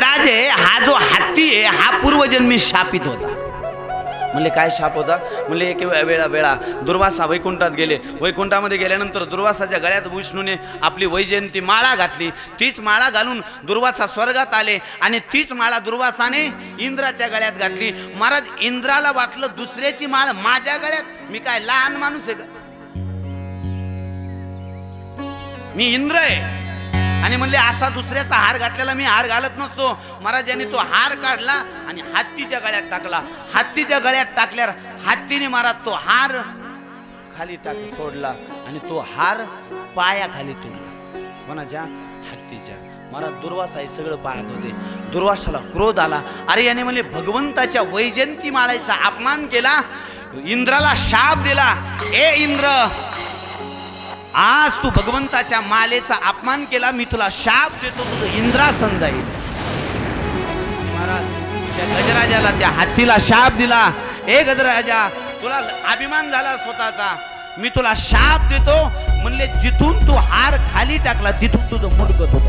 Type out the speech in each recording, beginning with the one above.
गजराज आहे हा जो हत्ती आहे हा पूर्वजन्मी शापित होता. म्हणले काय शाप होता? म्हणले एक वेळा वेळा दुर्वासा वैकुंठात गेले. वैकुंठामध्ये गेल्यानंतर दुर्वासाच्या गळ्यात विष्णूने आपली वैजयंती माळा घातली. तीच माळा घालून दुर्वासा स्वर्गात आले आणि तीच माळा दुर्वासाने इंद्राच्या गळ्यात घातली. महाराज इंद्राला वाटलं दुसऱ्याची माळ माझ्या गळ्यात. मी काय लहान माणूस आहे का? मी इंद्र आहे. आणि म्हणले असा दुसऱ्याचा हार घातलेला मी हार घालत नसतो. महाराज यांनी तो हार काढला आणि हत्तीच्या गळ्यात टाकला. हत्तीच्या गळ्यात टाकल्यावर हत्तीने महाराज तो हार खाली टाक सोडला आणि तो हार पायाखाली तुडला. कोणाच्या हत्तीच्या. महाराज दुर्वासा हे सगळं पाहत होते. दुर्वासाला क्रोध आला. अरे याने म्हणले भगवंताच्या वैजयंती माळायचा अपमान केला. इंद्राला शाप दिला. ए इंद्र आज तू भगवंताच्या मालेचा अपमान केला मी तुला शाप देतो तुझं इंद्रासन जाईल. महाराज त्या गजराजाला त्या हत्तीला शाप दिला. ए गजराजा तुला अभिमान झाला स्वतःचा. मी तुला शाप देतो. म्हणले जिथून तू हार खाली टाकला तिथून तुझं मुडकत होत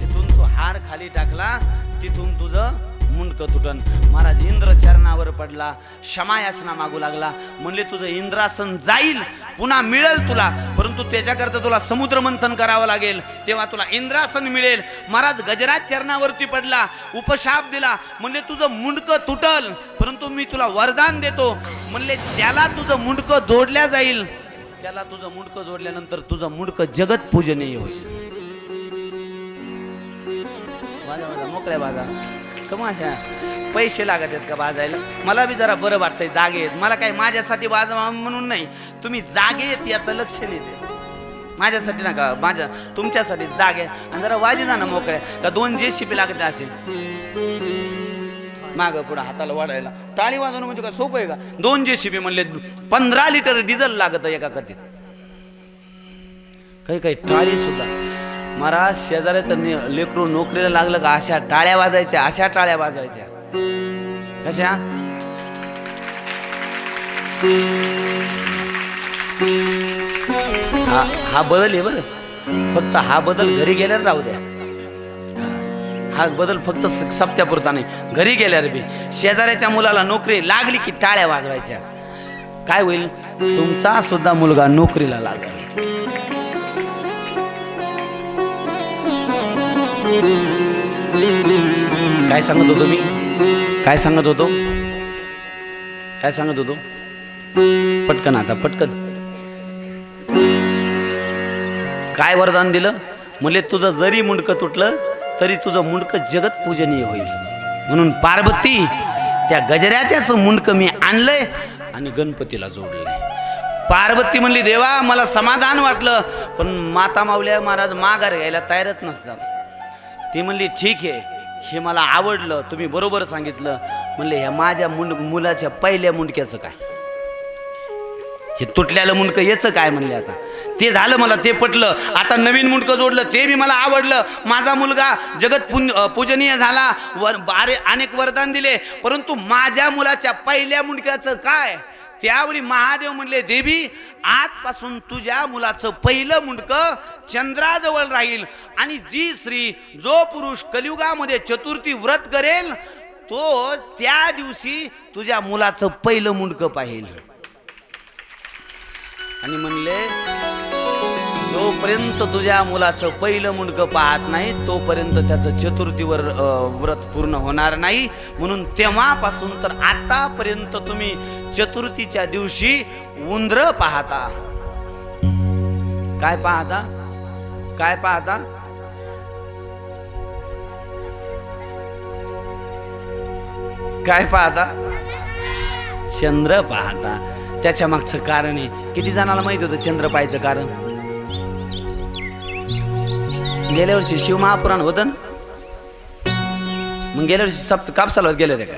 जिथून तू हार खाली टाकला तिथून तुझं मुंडक तुटन. महाराज इंद्र चरणावर पडला. क्षमायाचना मागू लागला. म्हणले तुझं इंद्रासन जाईल पुन्हा मिळेल तुला. परंतु त्याच्याकरता तुला समुद्र मंथन करावं लागेल. तेव्हा तुला इंद्रासन मिळेल. महाराज गजराज चरणावरती पडला. उपशाप दिला. म्हणले तुझं मुंडक तुटल. परंतु मी तुला वरदान देतो. म्हणले त्याला तुझं मुंडक जोडल्या जाईल. त्याला तुझं मुंडक जोडल्यानंतर तुझं मुंडक जगत पूजनीय होईल. वाजा वाजा मोकळ्या बाजा. कमाशा पैसे लागत आहेत का वाजायला मला बी जरा बरं वाटतंय जागे आहेत. मला काय माझ्यासाठी वाजवा म्हणून नाही. तुम्ही जागे आहेत याचं लक्ष देते माझ्यासाठी माझ्यासाठी नका माझ्या तुमच्यासाठी जागे आणि जरा वाजे जा ना मोकळ्या का दोन जे शिपी लागते असे माग पुढं हाताला वाढायला. टाळी वाजवणं म्हणजे का सोपं आहे का? दोन जे शिपी म्हणले पंधरा लिटर डिझेल लागत एका कथेत काही काही टाळी सुद्धा. महाराज शेजाऱ्याचं लेकरू नोकरीला लागलं का? अशा टाळ्या वाजायच्या अशा टाळ्या वाजायच्या. कशा? हा हा बदल आहे बरं. फक्त हा बदल घरी गेल्यावर राहू द्या. हा बदल फक्त स- सप्त्यापुरता नाही घरी गेल्यावर बी. शेजाऱ्याच्या मुलाला नोकरी लागली की टाळ्या वाजवायच्या. काय होईल? तुमचा सुद्धा मुलगा नोकरीला लागेल. काय सांगत होतो मी? काय सांगत होतो? काय सांगत होतो? पटकन आता पटकन. काय वरदान दिलं? म्हणजे तुझं जरी मुंडकं तुटलं तरी तुझं मुंडकं जगत पूजनीय होईल. म्हणून पार्वती त्या गजऱ्याच्याच मुंडकं मी आणलंय आणि गणपतीला जोडलंय. पार्वती म्हणली देवा मला समाधान वाटलं पण माता माऊल्या महाराज माघार घ्यायला तयारच नसतात. ती म्हणली ठीक आहे. हे मला आवडलं तुम्ही बरोबर सांगितलं. म्हणले ह्या माझ्या मुंड मुलाच्या पहिल्या मुंडक्याचं काय? हे तुटलेलं मुंडकं याचं काय? म्हणले आता. ते झालं मला ते पटलं. आता नवीन मुंडकं जोडलं ते बी मला आवडलं. माझा मुलगा जगत पूजनीय झाला. वर बारे अनेक वरदान दिले. परंतु माझ्या मुलाच्या पहिल्या मुंडक्याचं काय? त्यावेळी महादेव म्हणले देवी आजपासून तुझ्या मुलाचं पहिलं मुंडकं चंद्राजवळ राहील. आणि जी स्त्री जो पुरुष कलियुगामध्ये चतुर्थी व्रत करेल तो त्या दिवशी तुझ्या मुलाचं पहिलं मुंडकं पाहिल. आणि म्हणले जोपर्यंत तुझ्या मुलाचं पहिलं मुंडकं पाहत नाही तोपर्यंत त्याचं चतुर्थीवर व्रत पूर्ण होणार नाही. म्हणून तेव्हापासून तर आतापर्यंत तुम्ही चतुर्थीच्या दिवशी उंदर पाहता. काय पाहता? काय पाहता? काय पाहता? चंद्र पाहता. त्याच्या मागचं कारण आहे किती जणाला माहीत होतं चंद्र पाहायचं कारण? गेल्या वर्षी शिवमहापुराण होतं ना? मग गेल्या वर्षी सप्त कापसाला गेले होते का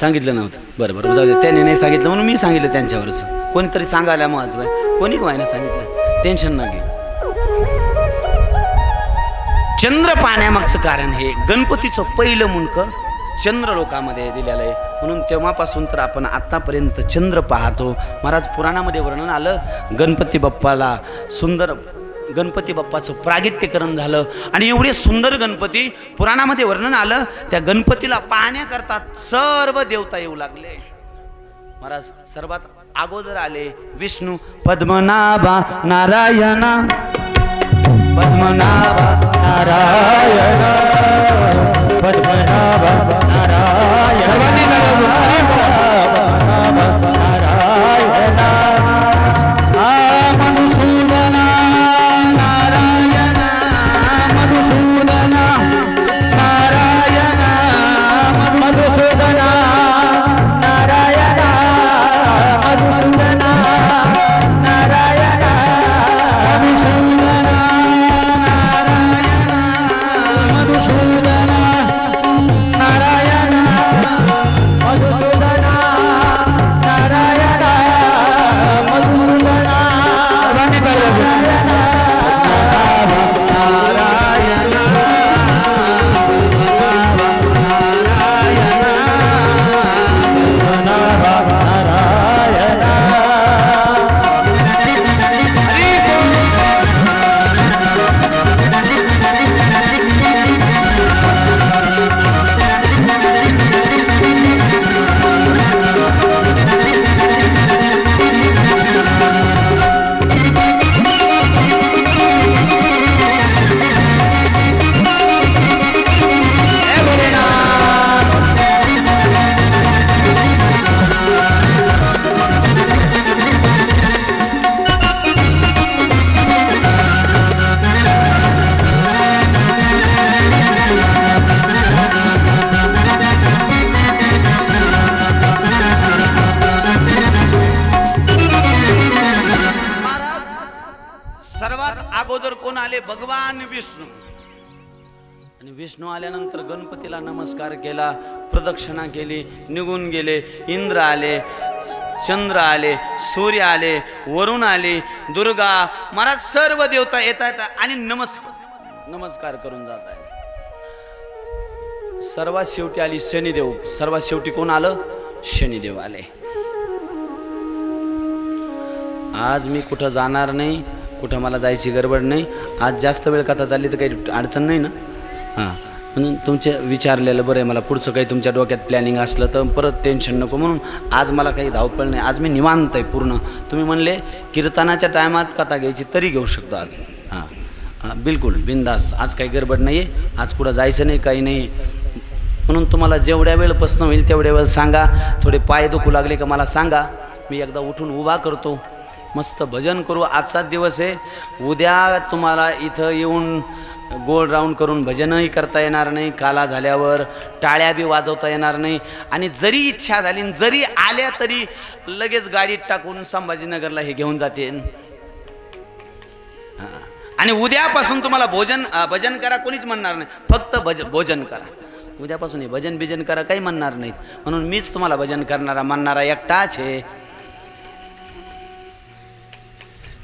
सांगितलं नव्हतं. बरं बरं जाऊ दे. त्यांनी नाही सांगितलं म्हणून मी सांगितलं त्यांच्यावरच. कोणीतरी सांगायला महत्त्व आहे. कोणी नाही सांगितलं. टेन्शन ना घे चंद्र पाण्यामागचं कारण हे. गणपतीचं पहिलं मुंडकं चंद्र लोकामध्ये दिलेलं आहे. म्हणून तेव्हापासून तर आपण आत्तापर्यंत चंद्र पाहतो. महाराज पुराणामध्ये वर्णन आलं गणपती बाप्पाला सुंदर गणपती बाप्पाचं प्रागिट्यकरण झालं. आणि एवढे सुंदर गणपती पुराणामध्ये वर्णन आलं त्या गणपतीला पाहण्याकरता सर्व देवता येऊ लागले. महाराज सर्वात अगोदर आले विष्णू पद्मनाभा नारायणा. पद्मनाभा नारायण। पद्मनाभ नारायण। नारायण प्रदक्षिणा केली निघून गेले. इंद्र आले चंद्र आले सूर्य आले वरुण आले दुर्गा महाराज सर्व देवता येत आहेत आणि नमस्कार नमस्कार करून जात आहेत. सर्वात शेवटी आली शनिदेव. सर्वात शेवटी कोण आलं? शनिदेव आले. आज मी कुठं जाणार नाही कुठं मला जायची गडबड नाही. आज जास्त वेळ कथा चालली तर काही अडचण नाही ना? हां. म्हणून तुमचे विचारलेलं बरं आहे मला पुढचं काही तुमच्या डोक्यात प्लॅनिंग असलं तर परत टेन्शन नको. म्हणून आज मला काही धावपळ नाही. आज मी निवांत आहे पूर्ण. तुम्ही म्हणले कीर्तनाच्या टायमात कथा घ्यायची तरी घेऊ शकतो आज. हां. हां बिलकुल बिंदास आज काही गडबड नाही आहे आज कुठं जायचं नाही काही नाही. म्हणून तुम्हाला जेवढ्या वेळ पसनं होईल तेवढ्या वेळ सांगा. थोडे पाय दुखू लागले का मला सांगा. मी एकदा उठून उभा करतो. मस्त भजन करू. आजचा दिवस आहे. उद्या तुम्हाला इथं येऊन गोल राऊंड करून भजनही करता येणार नाही काला झाल्यावर टाळ्या बी वाजवता येणार नाही. आणि जरी इच्छा झाली आणि जरी आल्या तरी लगेच गाडीत टाकून संभाजीनगरला हे घेऊन जाते. हां. आणि उद्यापासून तुम्हाला भोजन भजन करा कोणीच म्हणणार नाही. फक्त भज भोजन करा. उद्यापासून हे भजन बिजन करा काही म्हणणार नाहीत. म्हणून मीच तुम्हाला भजन करणारा म्हणणारा एकटाच आहे.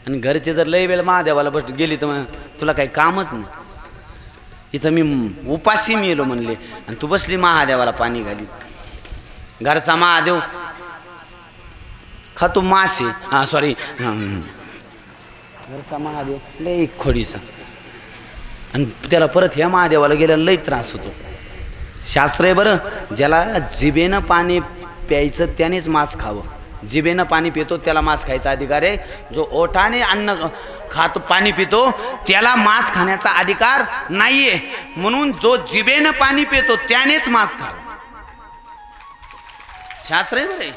आणि घरचे जर लय वेळ महादेवाला बस गेली तर मग तुला काही कामच नाही. इथं मी उपाशी मेलो म्हणले. आणि तू बसली महादेवाला पाणी घाली घरचा महादेव खातो मासे. हा सॉरी घरचा महादेव लय खोडीचा. आणि त्याला परत ह्या महादेवाला गेल्याला लई त्रास होतो. शास्त्र आहे बरं ज्याला जिबेनं पाणी प्यायचं त्यानेच मांस खावं. जिभेनं पाणी पितो त्याला मांस खायचा अधिकार आहे. जो ओठाने अन्न खातो पाणी पितो त्याला मांस खाण्याचा अधिकार नाहीये. म्हणून जो जिभेनं पाणी पितो त्यानेच मांस खा शास्त्र आहे बरे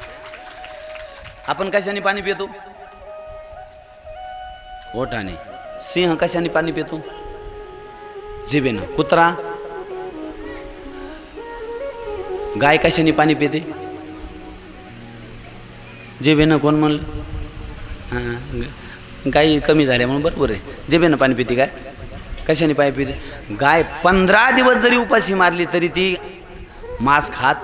आपण कशाने पाणी पितो? ओठाने. सिंह कशाने पाणी पितो? जिभेनं कुत्रा? गाय कशाने पाणी पिते? जेबेनं कोण म्हणलं. हां गाई कमी झाल्या म्हणून बरोबर आहे. जेबेनं पाणी पिते काय कशाने पाणी पिते? गाय पंधरा दिवस जरी उपाशी मारली तरी ती मांस खात.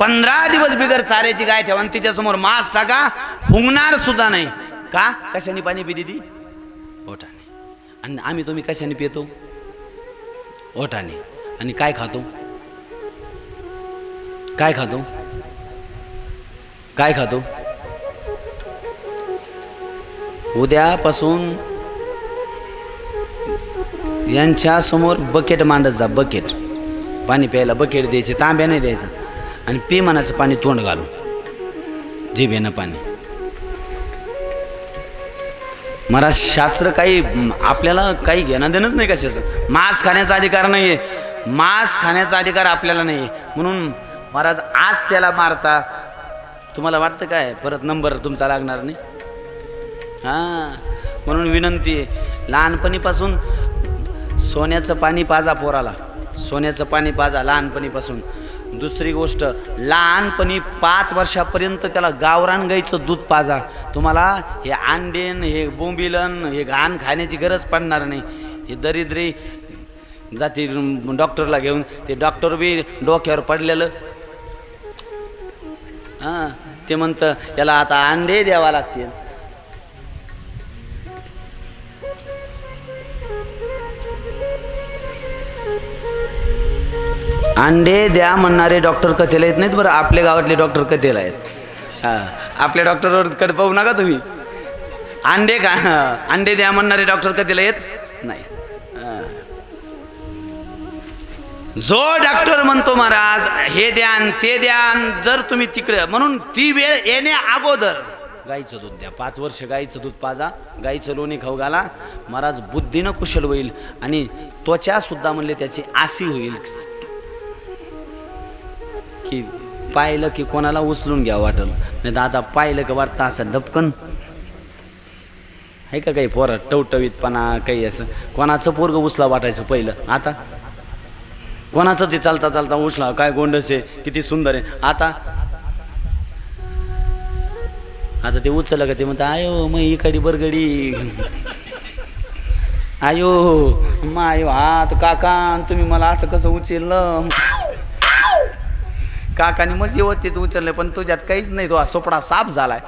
पंधरा दिवस बिगर चाऱ्याची गाय ठेवा आणि तिच्यासमोर मांस टाका. हुंगणार सुद्धा नाही. का? कशाने पाणी पिते ती? ओठाने. आणि आम्ही तुम्ही कशाने पितो? ओठाने. आणि काय खातो? काय खातो? काय खातो? उद्यापासून यांच्या समोर बकेट मांडत जा बकेट पाणी प्यायला बकेट द्यायचे तांब्या नाही द्यायचं. आणि पी मनाचं पाणी तोंड घालून. जिभेनं पाणी. मला शास्त्र काही आपल्याला काही घेणं देणंच नाही कशाचं. मांस खाण्याचा अधिकार नाही आहे मांस खाण्याचा अधिकार आपल्याला नाही आहे म्हणून महाराज आज त्याला मारता तुम्हाला वाटतं काय? परत नंबर तुमचा लागणार नाही. हां म्हणून विनंती आहे लहानपणीपासून सोन्याचं पाणी पाजा पोराला. सोन्याचं पाणी पाजा लहानपणीपासून. दुसरी गोष्ट लहानपणी पाच वर्षापर्यंत त्याला गावरान गाईचं दूध पाजा. तुम्हाला हे अंडेन हे बोंबिलन हे घाण खाण्याची गरज पडणार नाही. हे दरिद्री जाती डॉक्टरला घेऊन ते डॉक्टर बी डोक्यावर पडलेलं. हां. ते म्हणतं याला आता अंडे द्यावा लागतील. अंडे द्या म्हणणारे डॉक्टर कथेला येत नाहीत बरं. आपल्या गावातले डॉक्टर कथेला आहेत. हां. आपल्या डॉक्टरवर कडे पाहू नका तुम्ही. अंडे का? अंडे द्या म्हणणारे डॉक्टर कथेला येत नाही जो डॉक्टर म्हणतो महाराज हे द्यान ते द्यान जर तुम्ही तिकडे म्हणून ती वेळ येणे अगोदर. गाईचं दूध द्या. पाच वर्ष गाईचं दूध पाजा गाईचं लोणी खाऊ घाला. महाराज बुद्धीनं कुशल होईल आणि त्वचा सुद्धा म्हणले त्याची आसी होईल. की पाहिलं की कोणाला उचलून घ्या वाटल. नाही तर आता पाहिलं का वाटतं असं धपकन. आहे का काही पोरं? टवटवीतपणा काही असं. कोणाचं पोरग उचला वाटायचं पहिलं? आता? कोणाचं जे चालता चालता उठला काय गोंडस आहे किती सुंदर आहे. आता आता ते उचललं का ते म्हणतं आयो मग इकडे बरगडी. आयो मग आयो हा तर काका तुम्ही मला असं कसं उचललं? काकाने मग येवत ते उचलले पण तुझ्यात काहीच नाही तो हा सोपडा साफ झालाय.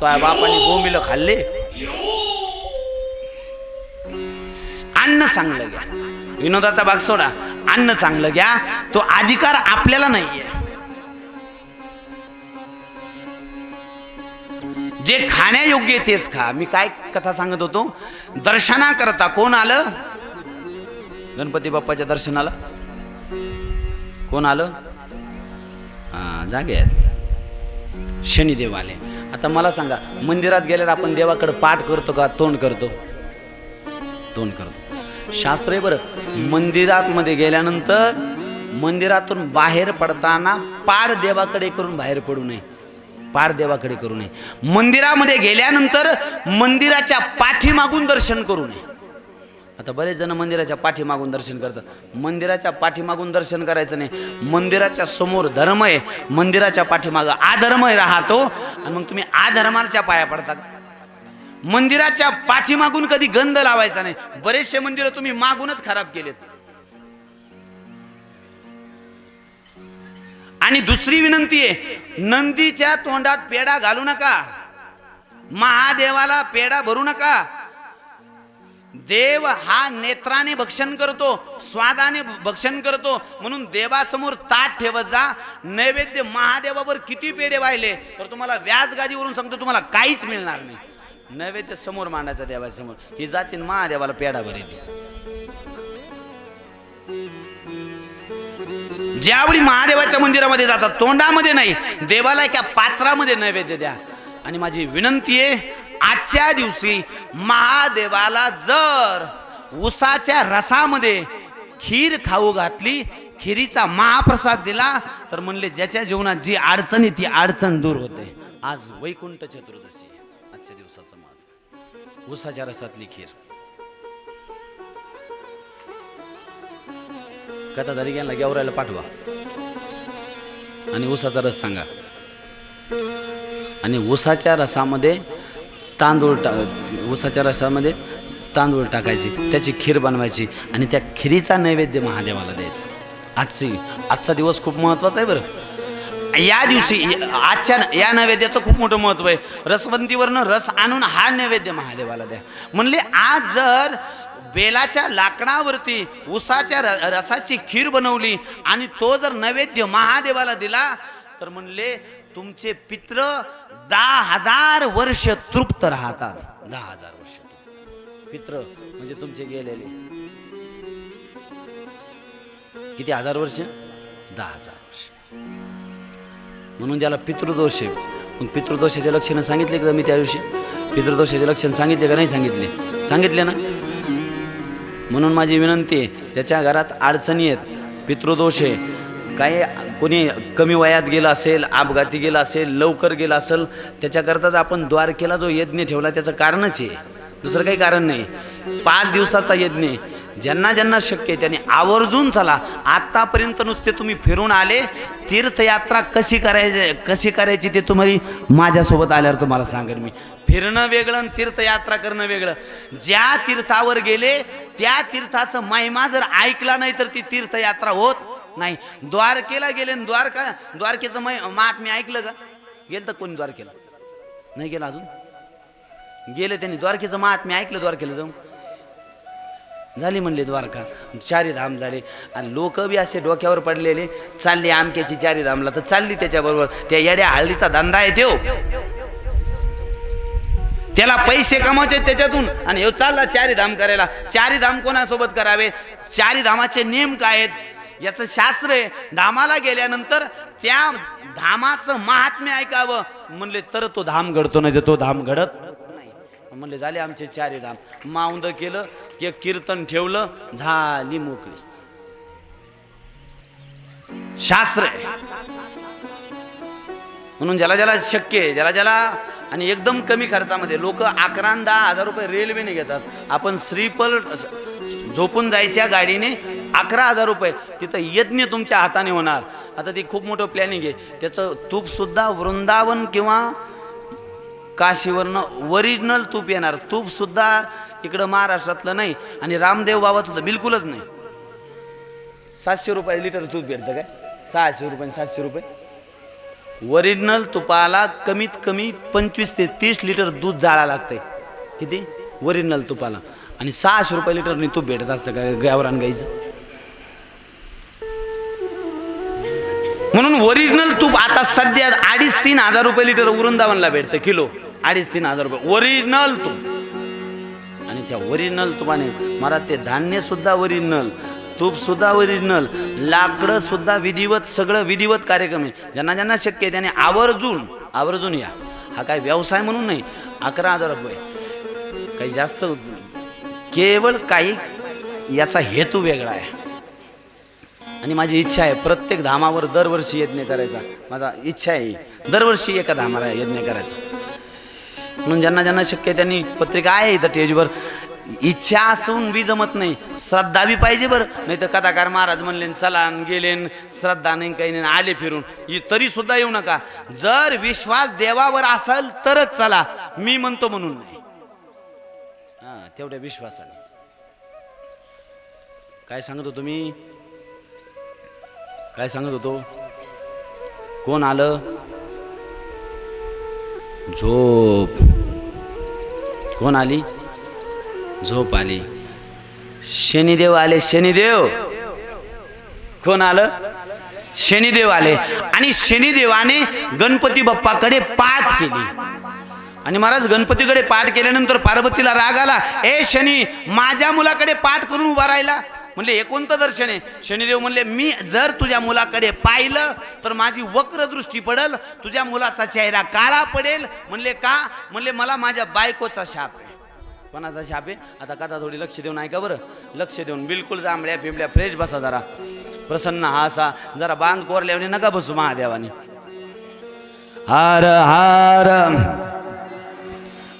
तो बापाने बोंबीला खाल्ले. अन्न चांगलं घ्या. विनोदाचा भाग सोडा. अन्न चांगलं घ्या तो अधिकार आपल्याला नाहीये. जे खाण्यायोग्य आहे तेच खा. मी काय कथा सांगत होतो? दर्शना करता कोण आलं? गणपती बाप्पाच्या दर्शनाला? कोण आलं? हा जागे आहेत. शनिदेव आले. आता मला सांगा मंदिरात गेल्यावर आपण देवाकडे पाठ करतो का तोंड करतो? तोंड करतो. शास्त्र आहे बरं. मंदिरात मध्ये गेल्यानंतर मंदिरातून बाहेर पडताना पाड देवाकडे करून बाहेर पडू नये. पाड देवाकडे करू नये. मंदिरामध्ये गेल्यानंतर मंदिराच्या पाठीमागून दर्शन करू नये. आता बरेच जण मंदिराच्या पाठीमागून दर्शन करतात. मंदिराच्या पाठीमागून दर्शन करायचं नाही. मंदिराच्या समोर धर्म आहे. मंदिराच्या पाठीमागं आधर्म राहतो. आणि मग तुम्ही आधर्माच्या पाया पडतात. मंदिराच्या पाठीमागून कधी गंध लावायचा नाही. बरेचसे मंदिर तुम्ही मागूनच खराब केलेत. आणि दुसरी विनंती आहे नंदीच्या तोंडात पेडा घालू नका. महादेवाला पेडा भरू नका. देव हा नेत्राने भक्षण करतो स्वादाने भक्षण करतो म्हणून देवासमोर ताट ठेवत जा. नैवेद्य महादेवावर किती पेढे वाहिले तर तुम्हाला व्याज गादीवरून सांगतो तुम्हाला काहीच मिळणार नाही. नैवेद्य समोर मांडायचा देवासमोर. ही जातीन महादेवाला पेढा भर येते ज्यावेळी महादेवाच्या मंदिरामध्ये जातात तोंडामध्ये नाही देवाला एका पात्रामध्ये नैवेद्य द्या. आणि माझी विनंती आहे आजच्या दिवशी महादेवाला जर उसाच्या रसामध्ये खीर खाऊ घातली खिरीचा महाप्रसाद दिला तर म्हणले ज्याच्या जीवनात जी अडचण आहे ती अडचण दूर होते. आज वैकुंठ चतुर्दशी. उसाच्या रसातली खीर कथा तरी गेला गेवरायला पाठवा. आणि उसाचा रस सांगा. आणि उसाच्या रसामध्ये तांदूळ टा उसाच्या रसामध्ये तांदूळ टाकायची त्याची खीर बनवायची आणि त्या खिरीचा नैवेद्य महादेवाला द्यायचा. आजची आजचा दिवस खूप महत्त्वाचा आहे बरं. या दिवशी आजच्या या नैवेद्याचं खूप मोठं महत्त्व आहे. रसवंतीवरनं रस आणून हा नैवेद्य महादेवाला द्या. म्हणले आज जर बेलाच्या लाकडावरती उसाच्या र- रसाची खीर बनवली आणि तो जर नैवेद्य महादेवाला दिला तर म्हणले तुमचे पित्र दहा हजार वर्ष तृप्त राहतात. दहा हजार वर्ष पित्र म्हणजे तुमचे गेलेले. किती हजार वर्ष? दहा हजार वर्ष. म्हणून ज्याला पितृदोष आहे. मग पितृदोषाचे लक्षणं सांगितले का मी त्या दिवशी? पितृदोषाचे लक्षण सांगितले का नाही सांगितले? सांगितले ना? म्हणून माझी विनंती आहे ज्याच्या घरात अडचणी आहेत पितृदोष आहे काही कोणी कमी वयात गेलं असेल अपघाती गेला असेल लवकर गेला असेल त्याच्याकरताच आपण द्वारकेला जो यज्ञ ठेवला त्याचं कारणच आहे. दुसरं काही कारण नाही. पाच दिवसाचा यज्ञ आहे. ज्यांना ज्यांना शक्य आहे त्यांनी आवर्जून चला. आत्तापर्यंत नुसते तुम्ही फिरून आले तीर्थयात्रा कशी करायची कशी करायची ते तुम्हाला माझ्यासोबत आल्यावर तुम्हाला सांगेन मी. फिरणं वेगळं आणि तीर्थयात्रा करणं वेगळं. ज्या तीर्थावर गेले त्या तीर्थाचं महिमा जर ऐकला नाही तर ती तीर्थयात्रा होत नाही. द्वारकेला गेले द्वारका द्वारकेचं मै महात्म्य ऐकलं का? गेलं तर कोणी द्वारकेला? नाही गेलं अजून? गेले त्यांनी. द्वारकेचं महात्म्य ऐकलं द्वारकेला जाऊन. झाली म्हणले द्वारका. चारी धाम झाले. आणि लोक बी असे डोक्यावर पडलेले चालली आमक्याची चारी धामला. तर चालली त्याच्याबरोबर. त्या येड्या हळदीचा धंदा आहे त्यो. त्याला पैसे कमावचे त्याच्यातून. आणि हे चालला चारी धाम करायला. चारी धाम कोणासोबत करावे? चारी धामाचे नियम काय आहेत? याचं शास्त्र आहे. धामाला गेल्यानंतर त्या धामाचं महात्म्य ऐकावं. म्हणले तर तो धाम घडतो नाही तर तो धाम घडत नाही. म्हणले झाले आमचे चारी धाम. माऊंद केलं. एक कीर्तन ठेवलं झाली मोकळी. शास्त्र आहे. म्हणून ज्याला ज्याला शक्य आहे ज्याला ज्याला आणि एकदम कमी खर्चामध्ये लोक अकरा दहा हजार रुपये रेल्वेने घेतात. आपण श्रीपल झोपून जायच्या गाडीने अकरा हजार रुपये तिथं यज्ञ तुमच्या हाताने होणार. आता ती खूप मोठं प्लॅनिंग आहे. त्याचं तूपसुद्धा वृंदावन किंवा काशीवरनं ओरिजिनल तूप येणार. तूप सुद्धा इकडं महाराष्ट्रातलं नाही आणि रामदेव बाबाचं तर बिलकुलच नाही. सातशे रुपये लिटर तूप भेटतं काय? सहाशे रुपये आणि सातशे रुपये. ओरिजिनल तुपाला कमीत कमी पंचवीस ते तीस लिटर दूध जाळा लागतंय. किती? ओरिजिनल तुपाला. आणि सहाशे रुपये लिटरनी तूप भेटत असतं का? गावरान गाईचं. म्हणून ओरिजिनल तूप आता सध्या अडीच तीन हजार रुपये लिटर वृंदावनला भेटतं किलो. अडीच तीन हजार रुपये. ओरिजिनल तूप. त्या ओरिजिनल तुपाने. मला ते धान्य सुद्धा ओरिजिनल तूप सुद्धा ओरिजिनल लाकडंसुद्धा विधिवत सगळं विधिवत कार्यक्रम आहे. ज्यांना ज्यांना शक्य आहे त्याने आवर्जून आवर्जून या. हा काय व्यवसाय म्हणून नाही अकरा हजार रुपये. काही जास्त केवळ काही याचा हेतू वेगळा आहे. आणि माझी इच्छा आहे प्रत्येक धामावर दरवर्षी यज्ञ करायचा. माझा इच्छा आहे दरवर्षी एका धामाला यज्ञ करायचा. म्हणून ज्यांना ज्यांना शक्य आहे त्यांनी पत्रिका आहे इथं टेजवर. इच्छा असून बी जमत नाही. श्रद्धा बी पाहिजे बरं. नाही तर कथाकार महाराज म्हणले चला गेले श्रद्धा नाही काही नाही आले फिरून. तरी सुद्धा येऊ नका. जर विश्वास देवावर असेल तरच चला. मी म्हणतो म्हणून नाही. हा तेवढ्या विश्वासाने. काय सांगत होतो मी? काय सांगत होतो? कोण आलं? झोप. कोण आली? झोप आली. शनिदेव आले शनिदेव. कोण आलं? शनिदेव आले. आणि शनिदेवाने गणपती बाप्पाकडे पाठ केली. आणि महाराज गणपतीकडे पाठ केल्यानंतर पार्वतीला राग आला. ए शनी माझ्या मुलाकडे पाठ करून उभा राहिला. म्हणले हे कोणतं दर्शन आहे? शनिदेव म्हणले मी जर तुझ्या मुलाकडे पाहिलं तर माझी वक्र दृष्टी पडल तुझ्या मुलाचा चेहरा काळा पडेल. म्हणले का? म्हणले मला माझ्या बायकोचा शाप आहे. कोणाचा शाप आहे आता कथा थोडी लक्ष देऊन ऐका बरं. लक्ष देऊन बिलकुल जांभळ्या पिंबळ्या फ्रेश बसा जरा. प्रसन्न हा असा. जरा बांध कोरल्याने नका बसू महादेवाने. हार हार.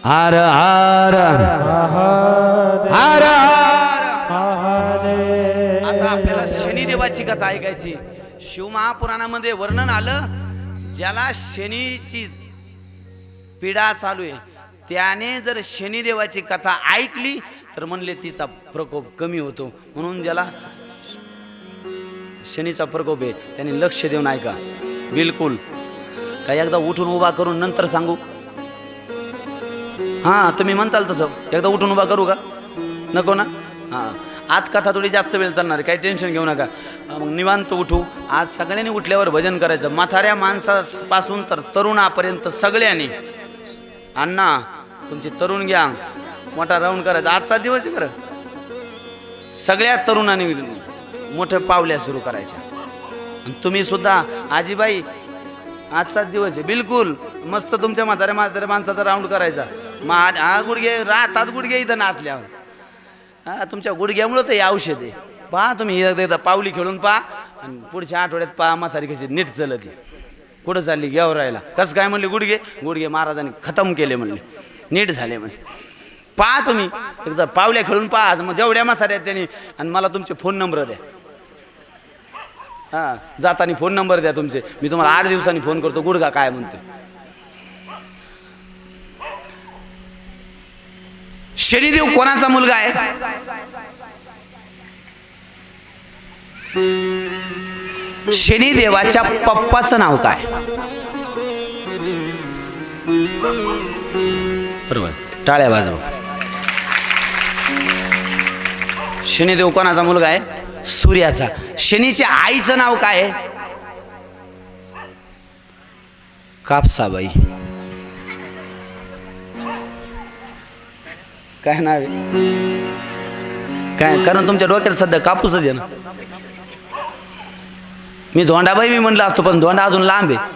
हार हार. हार हार. आता आपल्याला शनिदेवाची कथा ऐकायची. शिवमहापुराणामध्ये वर्णन आलं. ज्याला शनीची पीडा चालू आहे. त्याने जर शनिदेवाची कथा ऐकली तर म्हणले तिचा प्रकोप कमी होतो. म्हणून ज्याला शनीचा प्रकोप आहे त्याने लक्ष देऊन ऐका. बिलकुल. काय एकदा उठून उभा करून नंतर सांगू? हां तुम्ही म्हणताल तसं. एकदा उठून उभा करू का? नको ना? हां. आज कथा थोडी जास्त वेळ चालणार काही टेन्शन घेऊ नका. मग निवांत उठू. आज सगळ्यांनी उठल्यावर भजन करायचं. म्हाताऱ्या माणसापासून तर तरुणापर्यंत सगळ्यांनी. अण्णा तुमची तरुण घ्या मोठा राऊंड करायचा. आजचा दिवस आहे बरं सगळ्या तरुणांनी मोठ्या पावल्या सुरू करायच्या. आणि तुम्ही सुद्धा आजीबाई आजचाच दिवस आहे. बिलकुल मस्त तुमच्या म्हाताऱ्या म्हाताऱ्या माणसाचा राऊंड करायचा. मग आज- हा गुडघे राहतात गुडघे इथं नाचल्यावर. हा तुमच्या गुडघ्यामुळं ते औषध आहे. पहा तुम्ही एकदा पावली खेळून पहा. आणि पुढच्या आठवड्यात पहा म्हातारी कशी नीट चलत. आहे. कुठं चालली? घ्यावर राहिला. कसं काय म्हणले? गुडघे? गुडघे महाराजांनी खतम केले म्हणले. नीट झाले म्हणजे पहा तुम्ही. एकदा पावल्या खेळून पहा. मग जेवढ्या म्हाताऱ्या त्यांनी. आणि मला तुमचे फोन नंबर द्या. हां जाताना फोन नंबर द्या तुमचे. मी तुम्हाला आठ दिवसांनी फोन करतो. गुडघा काय म्हणतो शनिदेव कोणाचा मुलगा आहे? शनिदेवाच्या पप्पाचं नाव काय? बरोबर. टाळ्या वाजव शनिदेव कोणाचा मुलगा आहे? सूर्याचा. शनीच्या आईचं नाव काय आहे? कापसाबाई. काय नाव आहे? काय कारण तुमच्या डोक्यात सध्या कापूसच आहे ना. मी धोंडाबाई मी म्हणलं असतो पण धोंडा अजून लांब आहे.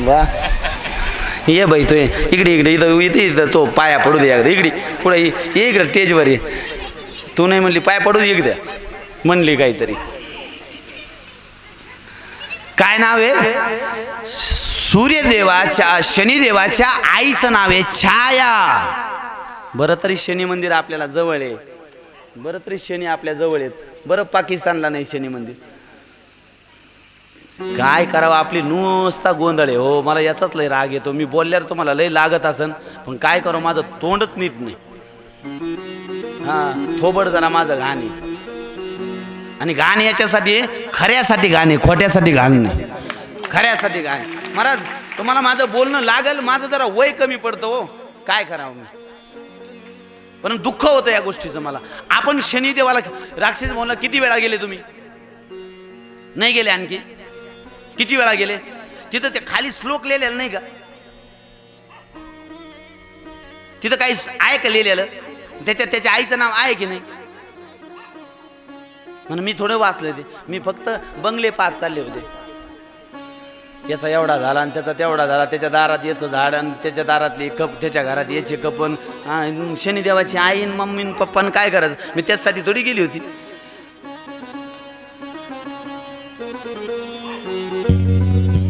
वा. ये बाई तो इकडे इकडे इथं इथे इथं तो पाया पडू दे अगदी इकडे पुढे ये ये इकडे स्टेजवर ये. तू नाही म्हणली पाय पडू दे एकदा. म्हणली काहीतरी. काय नाव आहे? सूर्यदेवाच्या शनिदेवाच्या आईचं नाव आहे छाया. बरं तरी शनी मंदिर आपल्याला जवळ आहे. बरं तरी शनी आपल्या जवळ आहेत. बरं पाकिस्तानला नाही शनी मंदिर. काय करावं आपली नुसता गोंधळ आहे. हो मला याचाच लय राग येतो. मी बोलल्यावर तुम्हाला लय लागत असन पण काय करू माझं तोंडच नीट नाही. हा थोबड जरा माझं घाण आहे. आणि घाण याच्यासाठी खऱ्यासाठी घाण आहे खोट्यासाठी घाण नाही. खऱ्यासाठी घाण महाराज तुम्हाला माझं बोलणं लागल माझं जरा वय कमी पडतं हो. काय करावं मी? पण दुःख होतं या गोष्टीचं मला. आपण शनिदेवाला राक्षस भवनला किती वेळा गेले तुम्ही? नाही गेले आणखी? किती वेळा गेले? तिथं ते खाली श्लोक लिहिलेलं नाही का? तिथं काही आहे का लिहिलेलं? त्याच्या त्याच्या आईचं नाव आहे की नाही? म्हणून मी थोडं वाचलं ते. मी फक्त बंगले पाच चालले होते. याचा एवढा झाला आणि त्याचा तेवढा झाला. त्याच्या दारात याचं झाड आणि त्याच्या दारातली कप त्याच्या घरात याचे कपन शनिदेवाची आई आणि मम्मी आणि काय करायचं? मी त्याचसाठी थोडी गेली होती.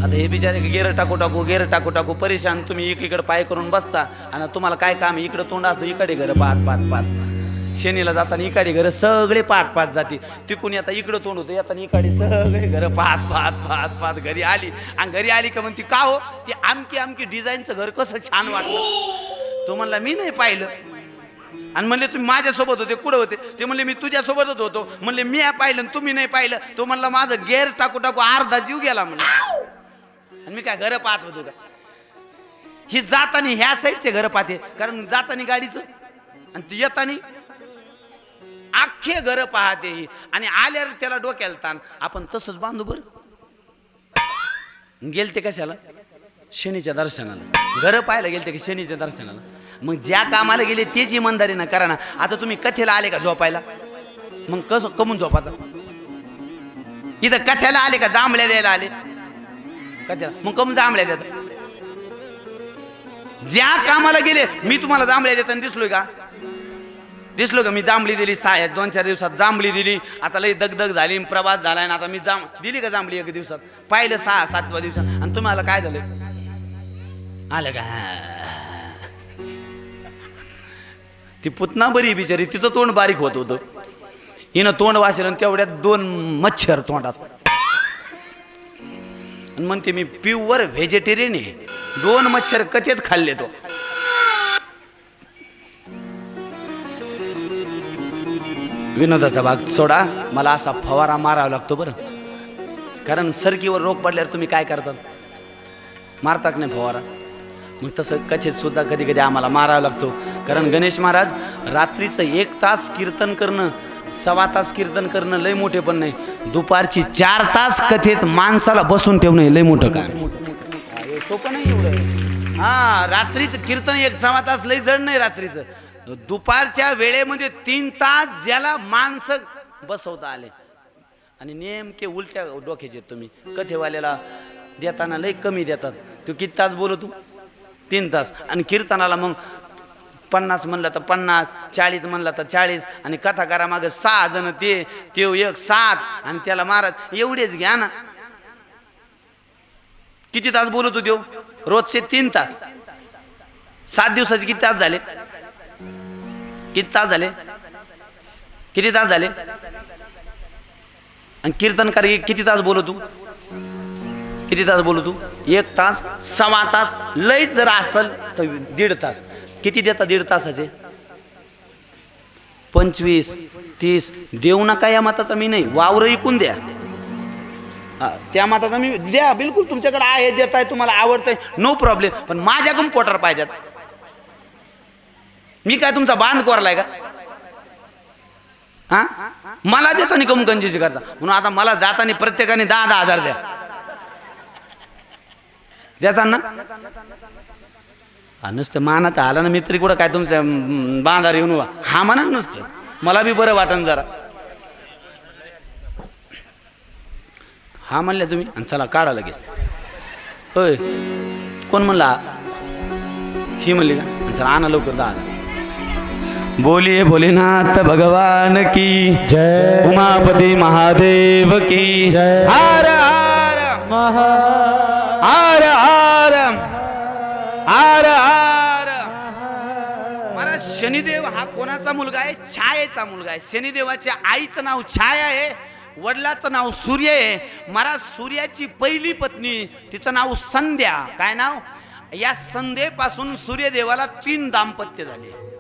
आता हे बिचारे गेर टाकू टाकू गेर टाकू टाकू परेशान तुम्ही एकीकडे पाय करून बसता आणि तुम्हाला काय काम आहे? इकडे तोंड असतं इकडे घर पाहत पाहत पाहत शनीला जाताना इकाडी घर सगळे पाच पाच जाती. तिकून आता इकडं तोंड होतं येताना इकाडी सगळे घर पाच पाच पाच पाच घरी आली. आणि घरी आली का म्हणती का हो? ती आमकी आमकी डिझाईनचं घर कसं छान वाटलं. तो म्हणला मी नाही पाहिलं. आणि म्हणले तुम्ही माझ्यासोबत होते कुठं होते? ते म्हणले मी तुझ्यासोबतच होतो. म्हणले मी पाहिलं आणि तुम्ही नाही पाहिलं. तो म्हणला माझं गेर टाकू टाकू अर्धा जीव गेला म्हणलं. आणि मी काय घर पाहत होतो का? ही जातानी ह्या साईडचे घर पाहते कारण जातानी गाडीचं आणि ती येतानी अख्खे घर पाहते ही. आणि आल्यावर त्याला डोक्याला ताण. आपण तसंच बांधू बर. गेलते कशाला? शनीच्या दर्शनाला. घर पाहायला गेलते की शनीच्या दर्शनाला? मग ज्या कामाला गेले तेच इमानदारी ना करा ना. आता तुम्ही कथेला आले का झोपायला? मग कसं कमून झोपाता इथं कथ्याला आले का जांभळ्या द्यायला आले? कथ्याला? मग कमून जांभळ्या देतात ज्या कामाला गेले मी तुम्हाला जांभळ्या देताना दिसलोय का? दिसलो का मी जांभळी दिली सहा दोन चार दिवसात जांभळी दिली. आता लई दगदग झाली प्रवास झाला ना आता मी जांब दिली का जांभळी एक दिवसात? पाहिलं सहा सातव्या दिवसात आणि तुम्हाला काय झालं? आलं का? ती पुतना बरी बिचारी तिचं तोंड बारीक होत होतं. हिनं तोंड वाचलं आणि तेवढ्यात दोन मच्छर तोंडात. आणि म्हणते मी प्युअर व्हेजिटेरियन आहे. दोन मच्छर कथेत खाल्ले तो. विनोदाचा भाग सोडा. मला असा फवारा मारावा लागतो बरं. कारण सरकीवर रोग पडल्यावर तुम्ही काय करतात? मारता नाही फवारा. मग तसं कथेत सुद्धा कधी कधी आम्हाला मारावा लागतो. कारण गणेश महाराज रात्रीचं एक तास कीर्तन करणं सव्वा तास कीर्तन करणं लय मोठे पण नाही. दुपारची चार तास कथेत माणसाला बसून ठेवणं हे लय मोठं काय सोपं नाही एवढं. हा रात्रीचं कीर्तन एक सव्वा तास लय जड नाही रात्रीचं. दुपारच्या वेळेमध्ये तीन तास ज्याला माणसं बसवता आले. आणि नेमके उलट्या डोक्याचे आहेत तुम्ही. कथेवाल्याला देताना लय कमी देतात. तू किती तास बोलतो तीन तास. आणि कीर्तनाला मग पन्नास म्हणलं तर पन्नास चाळीस म्हणलं तर चाळीस आणि कथाकारा मागं सहा जण ते ते एक सात आणि त्याला महाराज एवढेच घ्या ना. किती तास बोलत होतो रोजचे तीन तास. सात दिवसाचे किती तास झाले? किती तास झाले? किती तास झाले? आणि कीर्तनकार किती तास बोलतो किती तास बोलू तू? एक तास सव्वा तास लय जर असल तर दीड तास. किती देता दीड तासाचे? पंचवीस तीस. देऊ नका या मताचा मी नाही. वावर ऐकून द्या. त्या मताचा मी द्या बिलकुल तुमच्याकडे आहे देत आहे तुम्हाला आवडतंय. नो प्रॉब्लेम पण माझ्याकडून पोटार पाहिजेत. मी काय तुमचा बांध कोरलाय का? हा? मला देताना कम गंजीची करता. म्हणून आता मला जाताना प्रत्येकाने दहा दहा हजार द्या. देता ना? नुसतं मानात आला ना मित्री कुठं काय तुमचं बांधार येऊन वा हा म्हणा नुसतं. मला बी बरं वाटन जरा. हा म्हणले तुम्ही आणि चला काढा लगेच. होय. कोण म्हणला? ही म्हणली का? चला आणा लवकर दहा बोलिए भोलेनाथ भगवान की। जय। उमापती महादेव की। जय. हर हर। महा हर हर। हर हर। महाराज शनिदेव हा कोणाचा मुलगा आहे? छायेचा मुलगा आहे. शनिदेवाच्या आईचं नाव छाया आहे. वडिलाचं नाव सूर्य आहे. महाराज सूर्याची पहिली पत्नी तिचं नाव संध्या. काय नाव? या संध्येपासून सूर्यदेवाला तीन दाम्पत्य झाले.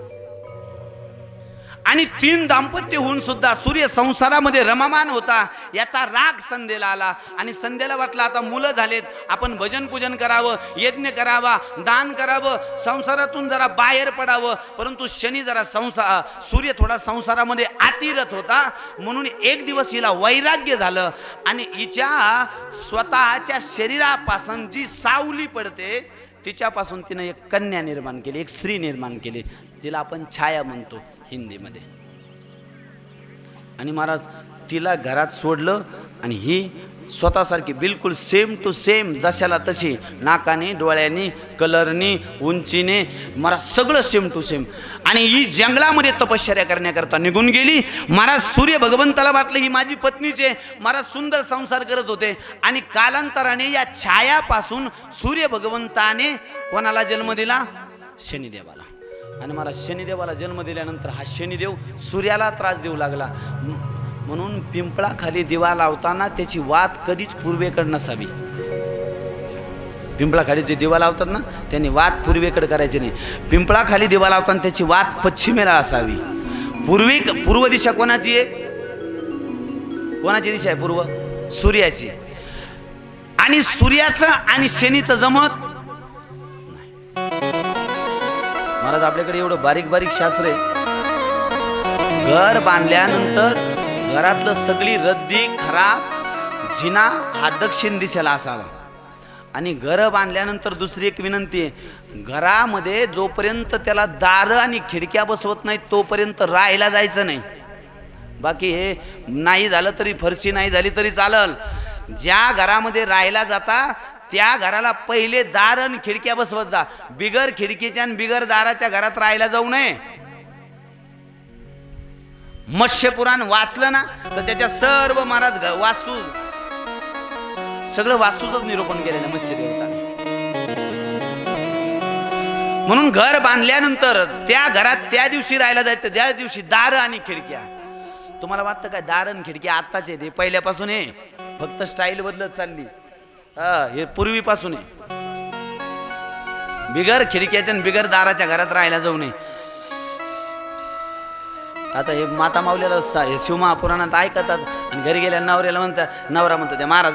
आणि तीन दाम्पत्य होऊन सुद्धा सूर्य संसारामध्ये रममान होता याचा राग संध्येला आला. आणि संध्येला वाटलं आता मुलं झालेत आपण भजन पूजन करावं यज्ञ करावा दान करावं संसारातून जरा बाहेर पडावं. परंतु शनी जरा संसार सूर्य थोडा संसारामध्ये अतिरत होता. म्हणून एक दिवस हिला वैराग्य झालं. आणि हिच्या स्वतःच्या शरीरापासून जी सावली पडते तिच्यापासून तिनं एक कन्या निर्माण केली एक स्त्री निर्माण केली. तिला आपण छाया म्हणतो. हिंदीमध्ये. आणि महाराज तिला घरात सोडलं आणि ही स्वतःसारखी बिलकुल सेम टू सेम जशाला तशी नाकाने डोळ्याने कलरनी उंचीने मला सगळं सेम टू सेम आणि ही जंगलामध्ये तपश्चर्या करण्याकरता निघून गेली. महाराज सूर्य भगवंताला वाटलं ही माझी पत्नीचे महाराज सुंदर संसार करत होते. आणि कालांतराने या छायापासून सूर्य भगवंताने कोणाला जन्म दिला? शनिदेवाला. आणि मला शनिदेवाला जन्म दिल्यानंतर हा शनिदेव सूर्याला त्रास देऊ लागला. म्हणून पिंपळाखाली दिवा लावताना त्याची वात कधीच पूर्वेकडे नसावी. पिंपळाखाली जे दिवा लावतात ना त्यांनी वात पूर्वेकडे करायची नाही. पिंपळाखाली दिवा लावताना त्याची वात पश्चिमेला असावी. पूर्वी पूर्व दिशा कोणाची आहे? कोणाची दिशा आहे पूर्व? सूर्याची. आणि सूर्याचं आणि शनीचं जमत महाराज आपल्याकडे एवढं बारीक बारीक शास्त्र आहे. घर बांधल्यानंतर घरातलं सगळी रद्दी खराब झिना हा दक्षिण दिशेला असावा. आणि घर बांधल्यानंतर दुसरी एक विनंती आहे घरामध्ये जोपर्यंत त्याला दारं आणि खिडक्या बसवत नाही तोपर्यंत राहायला जायचं नाही. बाकी हे नाही झालं तरी फरशी नाही झाली तरी चालल. ज्या घरामध्ये राहायला जाता त्या घराला पहिले दार आणि खिडक्या बसवत जा. बिगर खिडकीच्या आणि बिगर दाराच्या घरात राहायला जाऊ नये. मत्स्य पुराण वाचलं ना तर त्याच्या सर्व महाराज वास्तू सगळं वास्तूच निरूपण केलेलं मत्स्य देवताने म्हणून घर बांधल्यानंतर त्या घरात त्या दिवशी राहायला जायचं त्या दिवशी दार आणि खिडक्या. तुम्हाला वाटतं काय दार आणि खिडक्या आत्ताच आहे ते? पहिल्यापासून आहे. फक्त स्टाईल बदलत चालली. हा हे पूर्वीपासून आहे. बिगर खिडक्याच्या आणि बिगर दाराच्या घरात राहायला जाऊ नये. आता हे माता माऊलीला हे हे शिवमहापुराणात ऐकतात आणि घरी गेल्या नवऱ्याला म्हणतात नवरा म्हणतो त्या महाराज